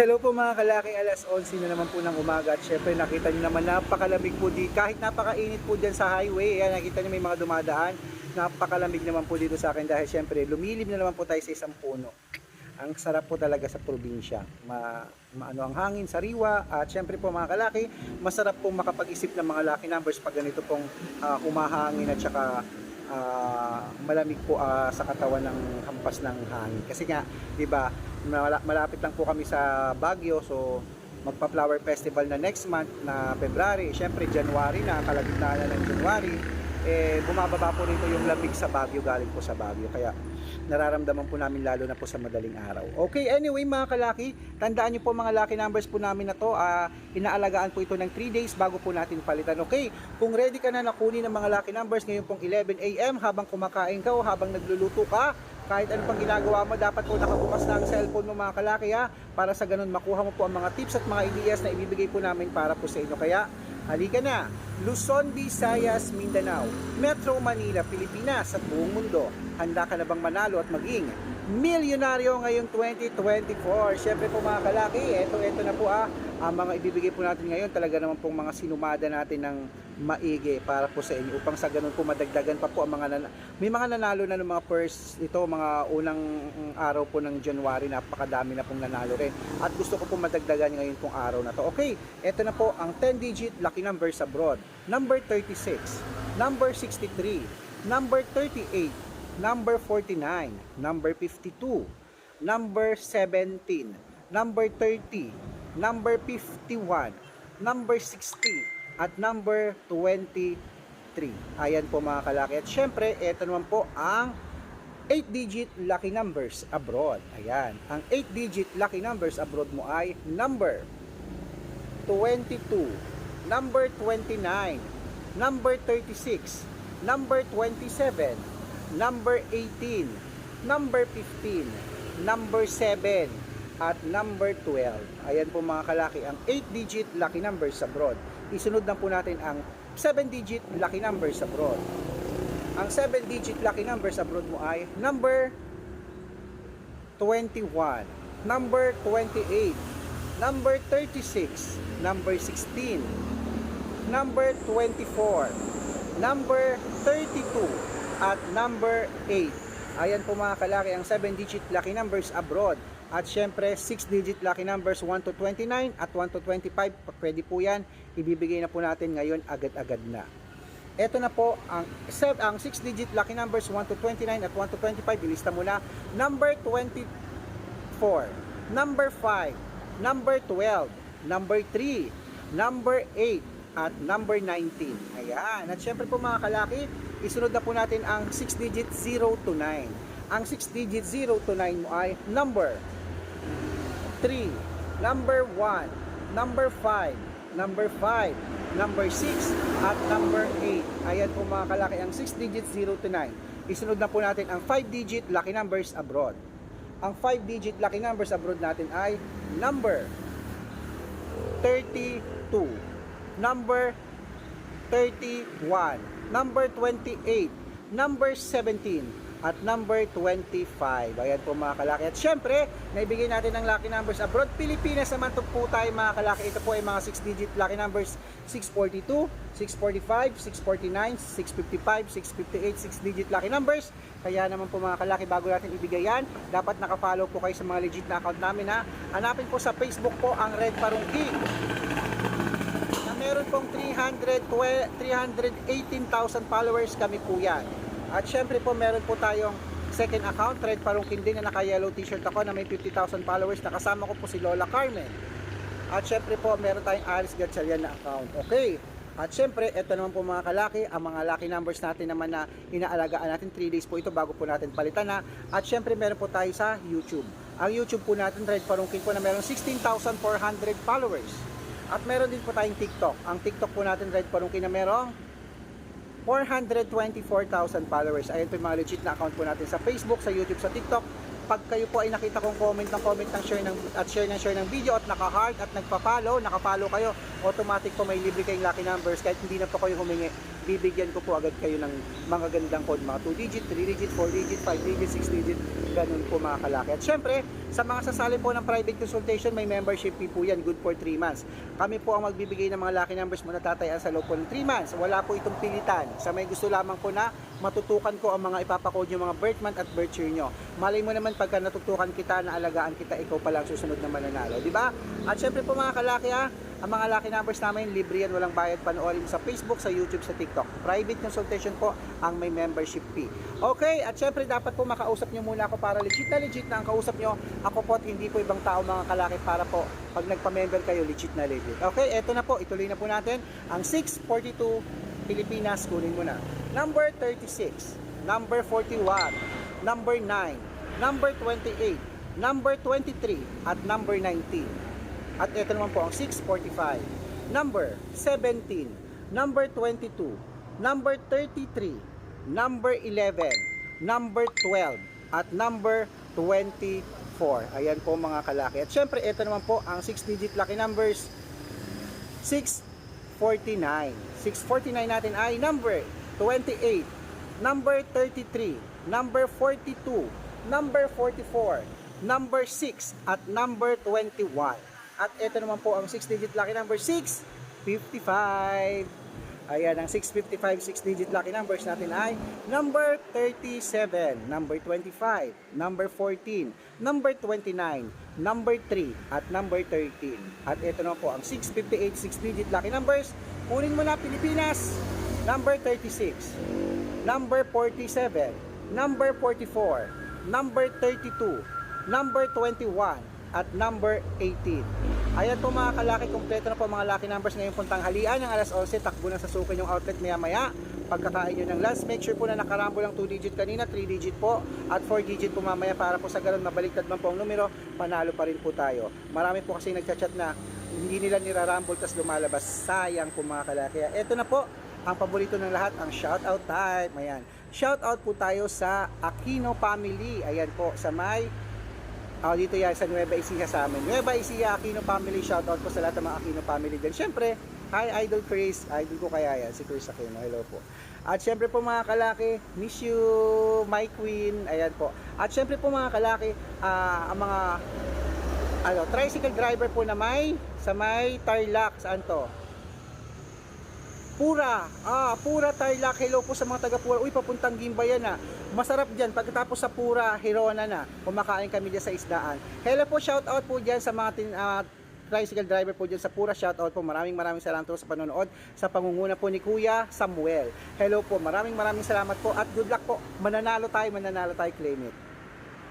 Hello po mga kalaki, alas 11 na naman po ng umaga at syempre nakita nyo naman napakalamig po dito kahit napakainit po dyan sa highway, ayan nakita nyo may mga dumadaan. Napakalamig naman po dito sa akin dahil syempre lumilim na naman po tayo sa isang puno. Ang sarap po talaga sa probinsya. Ma, maano ang hangin, sariwa at syempre po mga kalaki masarap po makapag-isip ng mga lucky numbers pag ganito pong ah, humahangin at saka ah, malamig po ah, sa katawan ng hampas ng hangin. Kasi nga di ba malapit lang po kami sa Baguio so magpa-flower festival na next month na February syempre January na kalagitnaan na ng January eh bumababa po rito yung lamig sa Baguio galing po sa Baguio kaya nararamdaman po namin lalo na po sa madaling araw. Okay, anyway mga kalaki, tandaan niyo po mga lucky numbers po namin na to, ah, inaalagaan po ito ng 3 days bago po natin palitan. Okay, kung ready ka na nakunin ng mga lucky numbers ngayon pong 11 a.m. habang kumakain ka o habang nagluluto ka, kahit ano pang ginagawa mo, dapat po nakabukas na ang cellphone mo mga kalaki ha, para sa ganun makuha mo po ang mga tips at mga ideas na ibibigay po namin para po sa inyo. Kaya, halika na! Luzon, Visayas, Mindanao, Metro Manila, Pilipinas at buong mundo. Handa ka na bang manalo at maging milyonaryo ngayong 2024? Siyempre po mga kalaki, eto, eto na po ah, ang mga ibibigay po natin ngayon. Talaga naman pong mga sinumada natin ng maigi para po sa inyo. Upang sa ganun po madagdagan pa po ang mga nan- may mga nanalo na ng mga first ito mga unang araw po ng January. Napakadami na pong nanalo rin. At gusto ko po madagdagan ngayon pong araw na to. Okay ito na po ang 10 digit lucky numbers abroad. Number 36 number 63 number 38 number 49 number 52 number 17 number 30 number 51 number 60 at number 23. Ayan po mga kalaki. At syempre, ito naman po ang 8-digit lucky numbers abroad. Ayan. Ang 8-digit lucky numbers abroad mo ay number 22, number 29, number 36, number 27, number 18, number 15, number 7, at number 12. Ayan po mga kalaki, ang 8-digit lucky numbers abroad. Isunod na po natin ang 7-digit lucky numbers abroad. Ang 7-digit lucky numbers abroad mo ay number 21, number 28, number 36, number 16, number 24, number 32, at number 8. Ayan po mga kalaki ang 7-digit lucky numbers abroad. At syempre, 6-digit lucky numbers 1 to 29 at 1 to 25. Pwede po yan. Ibibigay na po natin ngayon agad-agad na. Ito na po ang set ang 6-digit lucky numbers 1 to 29 at 1 to 25. Ilista mo na. Number 24, number 5, number 12, number 3, number 8, at number 19. Ayan. At syempre po mga kalaki, isunod na po natin ang 6-digit 0 to 9. Ang 6-digit 0 to 9 mo ay number 3, number 1, number 5, number 5, number 6, at number 8. Ayan po mga kalaki ang 6 digit 0 to 9. Isunod na po natin ang 5 digit lucky numbers abroad. Ang 5 digit lucky numbers abroad natin ay number 32, number 31, number 28, number 17, at number 25. Ayan po mga kalaki. At syempre, naibigay natin ang lucky numbers abroad. Pilipinas naman to po tayo mga kalaki. Ito po ay mga 6-digit lucky numbers 642, 645, 649, 655, 658, 6-digit lucky numbers. Kaya naman po mga kalaki, bago natin ibigay yan, dapat nakafollow po kayo sa mga legit na account namin ha. Hanapin po sa Facebook po ang Red Parungki meron pong 300, 318,000 followers kami po yan. At syempre po meron po tayong second account, Red Parungkin din na naka-yellow t-shirt ako na may 50,000 followers. Nakasama ko po si Lola Carmen. At syempre po meron tayong Alice Gatchalian na account. Okay. At syempre, ito naman po mga kalaki, ang mga lucky numbers natin naman na inaalagaan natin 3 days po ito bago po natin palitan na. At syempre, meron po tayo sa YouTube. Ang YouTube po natin, Red Parungkin po na meron 16,400 followers. At meron din po tayong TikTok. Ang TikTok po natin, Red Parungkin na merong 424,000 followers. Ayan po yung mga legit na account po natin sa Facebook, sa YouTube, sa TikTok. Pag kayo po ay nakita kong comment ng comment ng share ng, at share ng share ng video at naka-heart at nagpa-follow, naka-follow kayo, automatic po may libre kayong lucky numbers kahit hindi na po kayo humingi. Bibigyan ko po agad kayo ng mga gandang code, mga 2 digit, 3 digit, 4 digit, 5 digit, 6 digit, ganun po mga kalaki. At syempre, sa mga sasali po ng private consultation, may membership fee po yan, good for 3 months. Kami po ang magbibigay ng mga lucky numbers mo natatayaan sa loob po ng 3 months. Wala po itong pilitan. Sa may gusto lamang po na matutukan ko ang mga ipapakode yung mga birth month at birth year nyo. Malay mo naman pagka natutukan kita, naalagaan kita, ikaw pa lang susunod na mananalo. Di ba? At syempre po mga kalaki ha, ang mga lucky numbers namin, libre yan, walang bayad, panoorin sa Facebook, sa YouTube, sa TikTok. Private consultation po ang may membership fee. Okay, at syempre dapat po makausap nyo muna ako para legit na legit na ang kausap nyo. Ako po at hindi po ibang tao mga kalaki para po pag nagpa-member kayo, legit na legit. Okay, eto na po, ituloy na po natin ang 642 Pilipinas, kunin mo na. Number 36, number 41, number 9, number 28, number 23, at number 19. At ito naman po ang 645, number 17, number 22, number 33, number 11, number 12, at number 24. Ayan po mga kalaki. At syempre, ito naman po ang 6-digit lucky numbers. 649. 649 natin ay number 28, number 33, number 42, number 44, number 6, at number 21. At ito naman po ang 6-digit lucky number 655. Ayan, ang 655 6-digit lucky numbers natin ay number 37, number 25, number 14, number 29, number 3, at number 13. At ito naman po ang 658 6-digit lucky numbers. Kunin mo na Pilipinas, number 36, number 47, number 44, number 32, number 21, at number 18. Ayan po mga kalaki, kompleto na po mga lucky numbers ngayong puntang halian ng alas 11, takbo na sa sukin yung outlet maya maya. Pagkakain nyo ng lunch, make sure po na nakarambo lang 2 digit kanina, 3 digit po, at 4 digit po mamaya para po sa ganun mabaliktad man po ang numero, panalo pa rin po tayo. Marami po kasi nagchat-chat na hindi nila nirarambol tas lumalabas. Sayang po mga kalaki. Ito na po, ang paborito ng lahat, ang shoutout time. Ayan. Shoutout po tayo sa Aquino family. Ayan po, sa may Ah, dito yan sa Nueva Ecija sa amin. Nueva Ecija, Aquino family, shoutout po sa lahat ng mga Aquino family din. Siyempre, hi Idol Chris, idol ko kaya yan, si Chris Aquino, hello po. At siyempre po mga kalaki, miss you, my queen, ayan po. At siyempre po mga kalaki, ah, ang mga ano, tricycle driver po na may sa may Tarlac, saan to? Pura, ah, Pura Tarlac, hello po sa mga taga Pura. Uy, papuntang Gimba yan ah. Masarap dyan, pagkatapos sa Pura, Hirona na, kumakain kami dyan sa isdaan. Hello po, shout out po dyan sa mga tin, ah, tricycle driver po dyan sa Pura, shout out po. Maraming maraming salamat po sa panonood, sa pangunguna po ni Kuya Samuel. Hello po, maraming maraming salamat po at good luck po. Mananalo tayo, mananalo tayo, claim it.